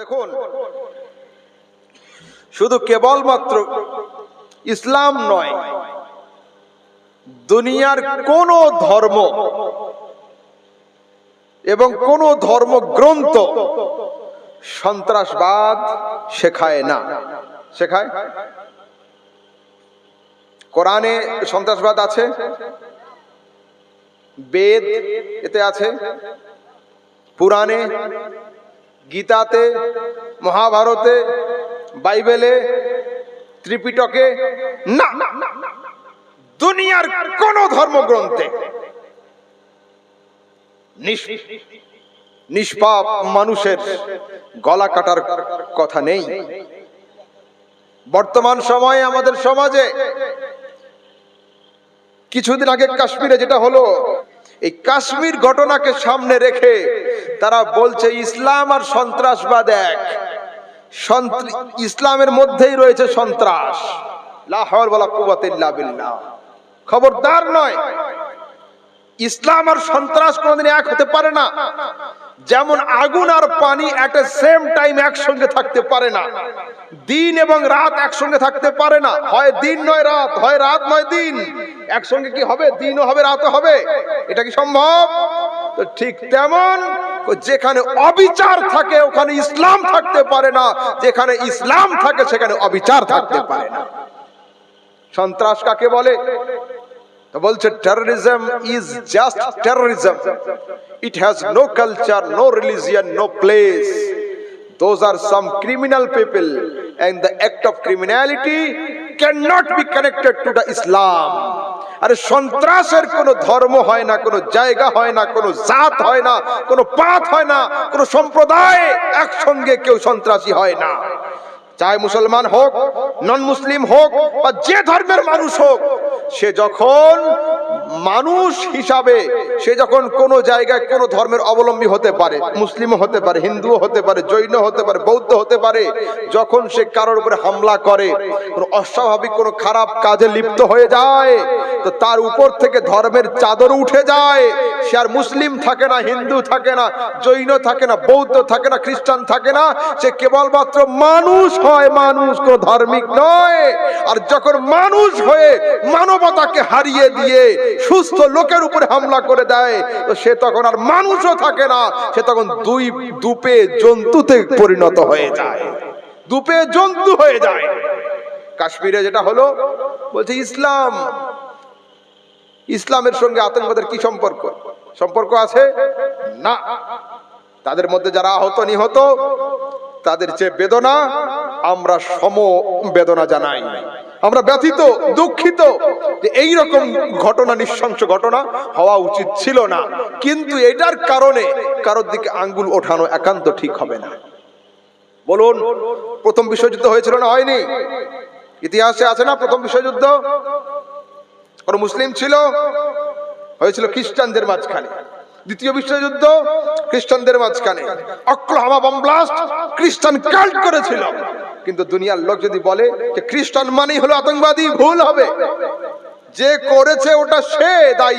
দেখুন, শুধু কেবলমাত্র ইসলাম নয়, দুনিয়ার কোন ধর্ম এবং কোন ধর্ম গ্রন্থ সন্ত্রাসবাদ শেখায় না। শেখায়? কোরআনে সন্ত্রাসবাদ আছে? বেদ এতে আছে? পুরাণে? গীতাতে, মহাভারতে, বাইবেলে, ত্রিপিটকে, না, দুনিয়ার কোন ধর্মগ্রন্থে। নিষ- নিষ্পাপ মানুষের গলা কাটার কথা নেই। বর্তমান সময়ে আমাদের সমাজে কিছুদিন আগে কাশ্মীরে যেটা হলো, এই কাশ্মীর ঘটনাকে সামনে রেখে তারা বলছে, ইসলাম আর সন্ত্রাসবাদ এক। ইসলামের মধ্যেই রয়েছে সন্ত্রাস। লা হাওলা ওয়ালা কুওয়াতা ইল্লা বিল্লাহ। খবরদার নয়। ইসলাম আর সন্ত্রাস কোনোদিন এক হতে পারে না। যেমন আগুন আর পানি সেম টাইম একসঙ্গে থাকতে পারে না। দিন এবং রাত একসঙ্গে থাকতে পারে না। হয় দিন নয় রাত, হয় রাত নয় দিন। একসঙ্গে কি হবে? দিনও হবে, রাতও হবে। এটা কি সম্ভব? তো ঠিক তেমন যেখানে অবিচার থাকে, ওখানে ইসলাম থাকতে পারে না। যেখানে ইসলাম থাকে, সেখানে অবিচার থাকতে পারে না। সন্ত্রাস কাকে বলে? বলছে terrorism is just terrorism it has no culture no religion no place those are some criminal people and the act of criminality can not be connected to the Islam আরে সন্ত্রাসের কোনো ধর্ম হয় না, কোনো জায়গা হয় না, কোনো জাত হয় না, কোনো পাত হয় না, কোনো সম্প্রদায় একসঙ্গে কেউ সন্ত্রাসী হয় না। চাই মুসলমান হোক নন মুসলিম হোক, বা যে ধর্মের মানুষ হোক, সে যখন মানুষ হিসাবে সে যখন কোনো জায়গায় কোনো ধর্মের অবলম্বী হতে পারে, মুসলিমও হতে পারে, হিন্দুও হতে পারে জৈন হতে পারে বৌদ্ধ হতে পারে, যখন সে কারোর উপরে হামলা করে, কোনো অস্বাভাবিক, কোনো খারাপ কাজে লিপ্ত হয়ে যায়, তো তার উপর থেকে ধর্মের চাদর উঠে যায় সে আর মুসলিম থাকে না, হিন্দু থাকে না, জৈন থাকে না, বৌদ্ধ থাকে না, খ্রিস্টান থাকে না, সে কেবলমাত্র মানুষ হয়, মানুষ কোন ধার্মিক নয়। আর যখন মানুষ হয়ে মানবতাকে হারিয়ে দিয়ে সুস্থ লোকের উপরে হামলা করে দেয়, তো সে তখন আর মানুষও থাকে না, সে তখন দুই দুপে জন্তুতে পরিণত হয়ে যায়। দুপে জন্তু হয়ে যায়। কাশ্মীরে যেটা হলো, বলছে ইসলাম ইসলামের সঙ্গে আতঙ্কবাদের কি সম্পর্ক? সম্পর্ক আছে? না। তাদের মধ্যে যারা আহত, নিহত, তাদের যে বেদনা আমরা সম বেদনা জানাই। আমরা ব্যথিত, দুঃখিত যে এই রকম ঘটনা, নৃশংস ঘটনা হওয়া উচিত ছিল না। কিন্তু এটার কারণে কারোর দিকে আঙ্গুল ওঠানো একান্ত ঠিক হবে না। বলুন, প্রথম বিশ্বযুদ্ধ হয়েছিল না হয়নি? ইতিহাসে আছে না প্রথম বিশ্বযুদ্ধ? কোন মুসলিম ছিল? হয়েছিল খ্রিস্টানদের মাঝখানে। দ্বিতীয় বিশ্বযুদ্ধ, খ্রিস্টানদের মাঝখানে। অক্লাহামা বম ব্লাস্ট, খ্রিস্টান কাল্ট করেছিল। কিন্তু দুনিয়ার লোক যদি বলে যে খ্রিস্টান মানেই হলো আতঙ্কবাদী, ভুল হবে। যে করেছে ওটা সে দায়ী।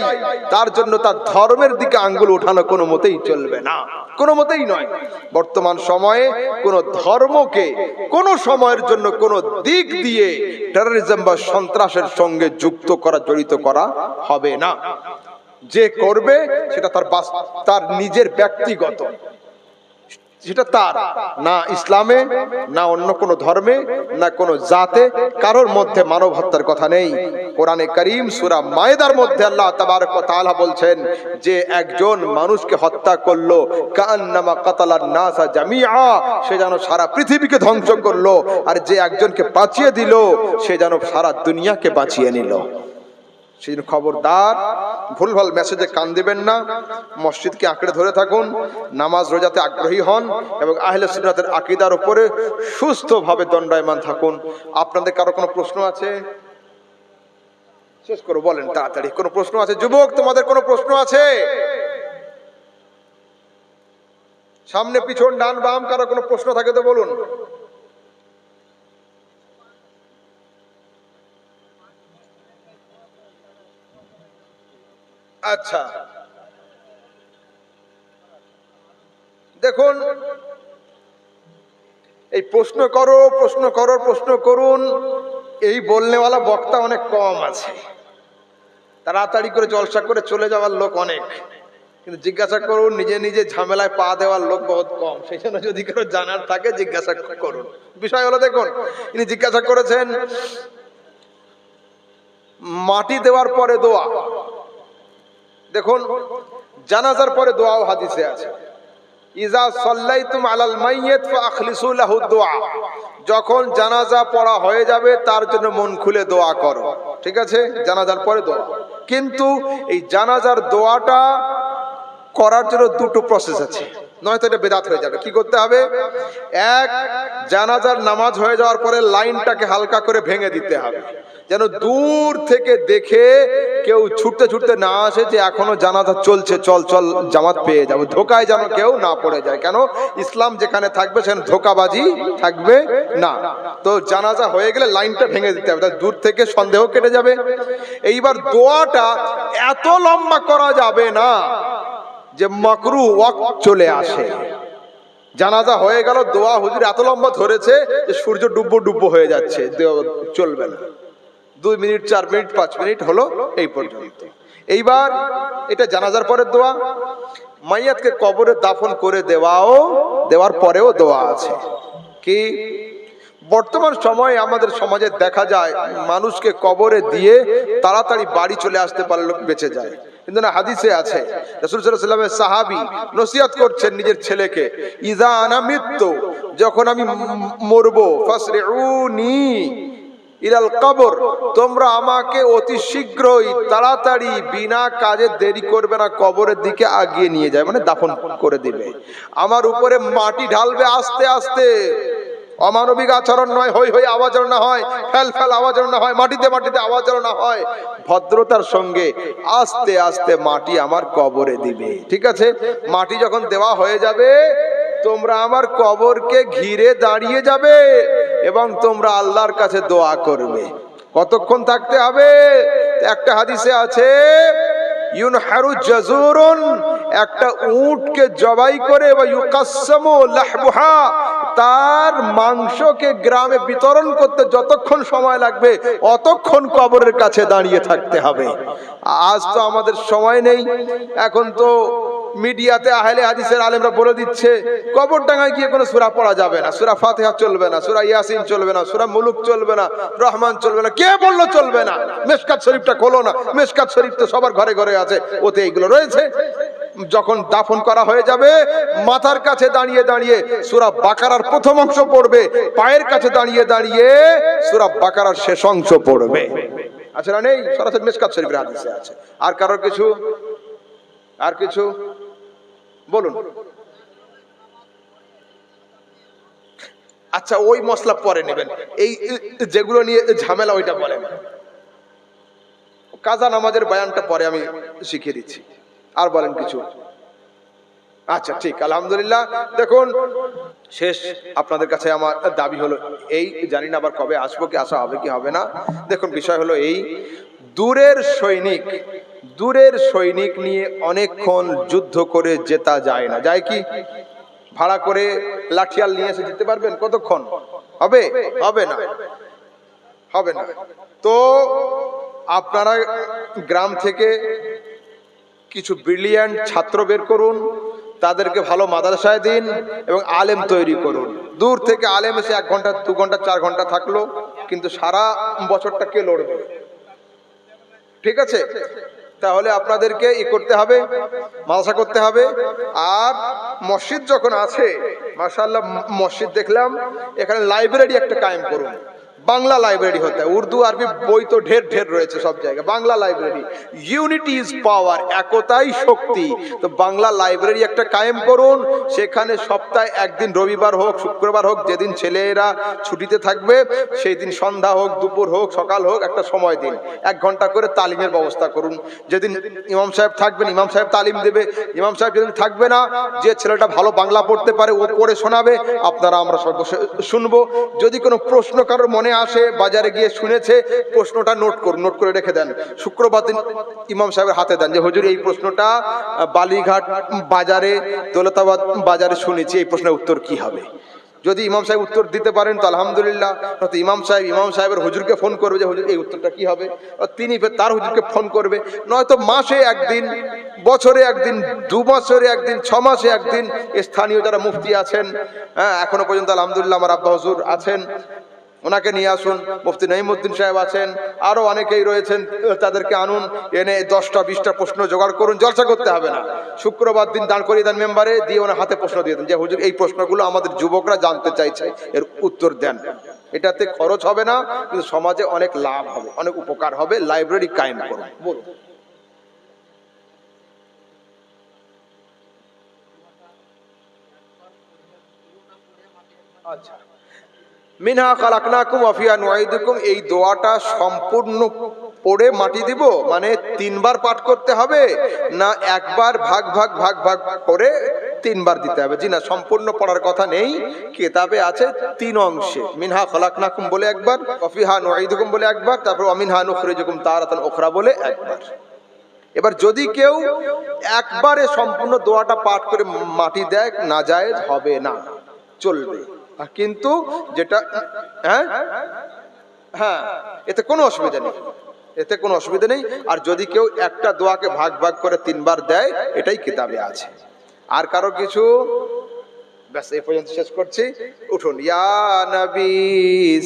তার জন্য তার ধর্মের দিকে আঙ্গুল ওঠানো কোনো মতেই চলবে না। কোনো মতেই নয়। বর্তমান সময়ে কোন ধর্মকে কোন সময়ের জন্য কোন দিক দিয়ে টেরোরিজম বা সন্ত্রাসের সঙ্গে যুক্ত করা, জড়িত করা হবে না। যে করবে সেটা তার তার নিজের ব্যক্তিগত। সেটা তার, না ইসলামে, না অন্য কোনো ধর্মে, না কোনো জাতে। কারোর মধ্যে মানব হত্যার কথা নেই। কোরআনে করিম সূরা মায়েদার মধ্যে আল্লাহ ওয়া তাআলা বলছেন যে একজন মানুষকে হত্যা করল কান্নামা কাতালান নাসা জামিআ, সে যেন সারা পৃথিবীকে ধ্বংস করল আর যে একজনকে বাঁচিয়ে দিল, সে যেন সারা দুনিয়াকে বাঁচিয়ে নিল। সেই জন্য খবরদার, ভুলভাল মেসেজে কান দিবেন না, মসজিদকে আঁকড়ে ধরে থাকুন, নামাজ রোজাতে আগ্রহী হন এবং আহলে সুন্নাতের আকীদার উপরে সুস্থভাবে দণ্ডায়মান থাকুন। আপনাদের কারও কোনো প্রশ্ন আছে? শেষ করো বলেন তাড়াতাড়ি। কোনো প্রশ্ন আছে? যুবক, তোমাদের কোনো প্রশ্ন আছে? সামনে পিছন, ডান, বাম, কারও কোনো প্রশ্ন থাকে তো বলুন। আচ্ছা। দেখুন, এই প্রশ্ন করো প্রশ্ন করো, প্রশ্ন করুন। এই বলনেওয়ালা বক্তা অনেক কম আছে। তাড়াতাড়ি করে জলসা করে চলে যাওয়ার লোক অনেক। কিন্তু জিজ্ঞাসা করুন, নিজে নিজে ঝামেলায় পা দেওয়ার লোক বহুত কম। সেই জন্য যদি কেউ জানার থাকে, জিজ্ঞাসা করুন। বিষয় হলো দেখুন তিনি জিজ্ঞাসা করেছেন, মাটি দেওয়ার পরে দোয়া। দেখুন, জানাজার পরে দোয়াও হাদিসে আছে। ইজা সাল্লাইতুম আলাল মাইয়েত আখলিসুল দোয়া। যখন জানাজা পড়া হয়ে যাবে, তার জন্য মন খুলে দোয়া করো। ঠিক আছে? জানাজার পরে দোয়া। কিন্তু এই জানাজার দোয়াটা করার জন্য দুটো প্রসেস আছে। নয়তো এটা বেদাত হয়ে যাবে। কি করতে হবে? এক, জানাজার নামাজ হয়ে যাওয়ার পরে লাইনটাকে হালকা করে ভেঙে দিতে হবে। যেন দূর থেকে দেখে কেউ ছুটতে ছুটতে না আসে যে এখনও জানাজা চলছে, চল চল, জামাত পেয়ে যাব। ধোকায় যেন কেউ না পড়ে যায়। কেন? ইসলাম যেখানে থাকবে সেখানে ধোকাবাজি থাকবে না। তো জানাজা হয়ে গেলে লাইনটা ভেঙে দিতে হবে। দূর থেকে সন্দেহ কেটে যাবে। এইবার দোয়াটা এত লম্বা করা যাবে না। যে মকরু ওয়াক চলে আসে। জানাজা হয়ে গেল, দোয়া হুজুর এত লম্বা ধরেছে যে সূর্য ডুব্বো ডুব্বো হয়ে যাচ্ছে চলবে না। দুই মিনিট, চার মিনিট, পাঁচ মিনিট হলো এই পর্যন্ত। এইবার এটা জানাজার পরের দোয়া। মাইয়াতকে কবরে দাফন করে দেওয়াও, দেওয়ার পরেও দোয়া আছে। কি? বর্তমান সময়ে আমাদের সমাজে দেখা যায়, মানুষকে কবরে দিয়ে তাড়াতাড়ি বাড়ি চলে আসতে পারলে লোক বেঁচে যায়। কিন্তু না, হাদিসে আছে, রসুল সাহাবি নসিহত করছেন নিজের ছেলেকে ইজা আনা মৃত্যু যখন আমি মরবো, ফাসরিউনি ইলাল কবর, তোমরা আমাকে অতি শীঘ্রই তাড়াতাড়ি বিনা কাজে দেরি করবে না, কবরের দিকে আগিয়ে নিয়ে যায়। মানে দাফন করে দিবে। আমার উপরে মাটি ঢালবে আস্তে আস্তে। অমানবিক আচরণ নয় হই হই আওয়াজ না হয়, ফেল ফেল আওয়াজ না হয়, মাটিতে মাটিতে আওয়াজ না হয়। ভদ্রতার সঙ্গে আস্তে আস্তে মাটি আমার কবরে দিবে। ঠিক আছে? মাটি যখন দেওয়া হয়ে যাবে, তোমরা আমার কবরকে ঘিরে দাঁড়িয়ে যাবে এবং তোমরা আল্লাহর কাছে দোয়া করবে। কতক্ষণ থাকতে হবে? একটা হাদিসে আছে একটা উটকে জবাই করে বা ইউকাসসামু লাহবুহা তার মাংসকে গ্রামে বিতরণ করতে যতক্ষণ সময় লাগবে, অতক্ষণ কবরের কাছে দাঁড়িয়ে থাকতে হবে। আজ তো আমাদের সময় নেই। এখন তো মিডিয়াতে আহলে হাদিসের আলেমরা বলে দিচ্ছে কবর ডাঙায় গিয়ে কোনো সুরা পড়া যাবে না। সুরা ফাতেহা চলবে না, সুরা ইয়াসিন চলবে না, সুরা মুলুক চলবে না, রহমান চলবে না। কে বলল চলবে না? মেশকাত শরীফটা খোলো না। মেশকাত শরীফ তো সবার ঘরে ঘরে আছে। ওতে এইগুলো রয়েছে। যখন দাফন করা হয়ে যাবে, মাথার কাছে দাঁড়িয়ে দাঁড়িয়ে সূরা বাকারার প্রথম অংশ পড়বে, পায়ের কাছে দাঁড়িয়ে দাঁড়িয়ে সূরা বাকারার শেষ অংশ পড়বে। আচ্ছা না নেই? সরাসরি মেশকাত শরীফের হাদিসে আছে। আর কারোর কিছু? আর কিছু? বলুন। আচ্ছা ওই মশলা পরে নেবেন। এই যেগুলো নিয়ে ঝামেলা, ওইটা বলেন। কাজা নামাজের বয়ানটা পরে আমি শিখিয়ে দিচ্ছি। আর বলেন কিছু। আচ্ছা ঠিক, আলহামদুলিল্লাহ। দেখুন, শেষ আপনাদের কাছে আমার দাবি হলো, এই জানি না আবার কবে আসব কি, আসা হবে কি, হবে না। দেখুন, বিষয় হলো এই, দূরের সৈনিক দূরের সৈনিক নিয়ে অনেকক্ষণ যুদ্ধ করে জেতা যায় না। যায় কি? ভাড়া করে লাঠিয়াল নিয়ে এসে যেতে পারবেন? কতক্ষণ? হবে? হবে না। হবে না। তো, আপনারা গ্রাম থেকে কিছু ব্রিলিয়ান্ট ছাত্র বের করুন, তাদেরকে ভালো মাদ্রাসায় দিন এবং আলেম তৈরি করুন। দূর থেকে আলেম এসে এক ঘণ্টা, দু ঘণ্টা, চার ঘণ্টা থাকল, কিন্তু সারা বছরটা কে লড়বে? ঠিক আছে? তাহলে আপনাদেরকে ই করতে হবে মালসা করতে হবে। আর মসজিদ যখন আছে, মাশাআল্লাহ, মসজিদ দেখলাম, এখানে লাইব্রেরি একটা কায়েম করুন। বাংলা লাইব্রেরি হতে। উর্দু, আরবি বই তো ঢের ঢের রয়েছে সব জায়গায়। Bangla library unity is power একতাই শক্তি। তো বাংলা লাইব্রেরি একটা কায়েম করুন। সেখানে সপ্তাহে একদিন রবিবার হোক, শুক্রবার হোক, যেদিন ছেলেরা ছুটিতে থাকবে সেই দিন সন্ধ্যা হোক, দুপুর হোক, সকাল হোক, একটা সময় দিন। এক ঘণ্টা করে তালিমের ব্যবস্থা করুন। যেদিন ইমাম সাহেব থাকবেন, ইমাম সাহেব তালিম দেবে। ইমাম সাহেব যেদিন থাকবে না, যে ছেলেটা ভালো বাংলা পড়তে পারে, ও পড়ে শোনাবে। আপনারা আমরা বসে শুনব। যদি কোনো প্রশ্ন কারোর মনে আসে, বাজারে গিয়ে শুনেছে, প্রশ্নটা নোট করুন নোট করে রেখে দেন। শুক্রবার দিন ইমাম সাহেবের হাতে দেন যে, হুজুর, এই প্রশ্নটা বালিঘাট বাজারে, দৌলতাবাদ বাজারে শুনেছি, এই প্রশ্নের উত্তর কি হবে? যদি ইমাম সাহেব উত্তর দিতে পারেন, তো আলহামদুলিল্লাহ। ইমাম সাহেব, ইমাম সাহেবের হুজুরকে ফোন করবে যে, হুজুর, এই উত্তরটা কি হবে? তিনি তার হুজুরকে ফোন করবে। নয়তো মাসে একদিন, বছরে একদিন, দু বছরে একদিন, ছ মাসে একদিন স্থানীয় যারা মুফতি আছেন হ্যাঁ এখনও পর্যন্ত আলহামদুলিল্লাহ আমার আব্বা হুজুর আছেন ওনাকে নিয়ে আসুন। মুফতি নঈমুদ্দিন সাহেব আছেন। আরও অনেকেই রয়েছেন, তাদেরকে আনুন। এনে দশটা, বিশটা প্রশ্ন জোগাড় করুন। জলসা করতে হবে না। শুক্রবার দিন দাঁড় করিয়ে দেন মেম্বারে, দিয়ে ওনার হাতে প্রশ্ন দিয়ে দেন যে, হুজুর, এই প্রশ্নগুলো আমাদের যুবকরা জানতে চাইছে। এর উত্তর দেন। এটাতে খরচ হবে না, কিন্তু সমাজে অনেক লাভ হবে, অনেক উপকার হবে। লাইব্রেরি কায়েম করুন। বলুন। আচ্ছা। মিনহা খালাকনাকুম ওয়াফিয়া নুআইদুকুম এই দোয়াটা সম্পূর্ণ পড়ে মাটি দিব মানে তিনবার পাঠ করতে হবে, না একবার ভাগ ভাগ ভাগ ভাগ করে তিনবার দিতে হবে। জি না, সম্পূর্ণ পড়ার কথা নেই, কেতাবে আছে তিন অংশে। মিনহা খালাকনাকুম বলে একবার ওয়াফিহা নুআইদুকুম বলে একবার, তারপর অমিনহা নুখরিজুকুম তারাতান ওখরা বলে একবার। এবার যদি কেউ একবারে সম্পূর্ণ দোয়াটা পাঠ করে মাটি দেয় না যায় হবে না, চলবে। কিন্তু যেটা হ্যাঁ? হ্যাঁ এতে কোনো অসুবিধা নেই। এতে কোনো অসুবিধা নেই। আর যদি কেউ একটা দোয়াকে ভাগ ভাগ করে তিনবার দেয়, এটাই কিতাবে আছে। আর কারও কিছু? ব্যাস এই পর্যন্ত শেষ করছি। উঠুন। ইয়া নবী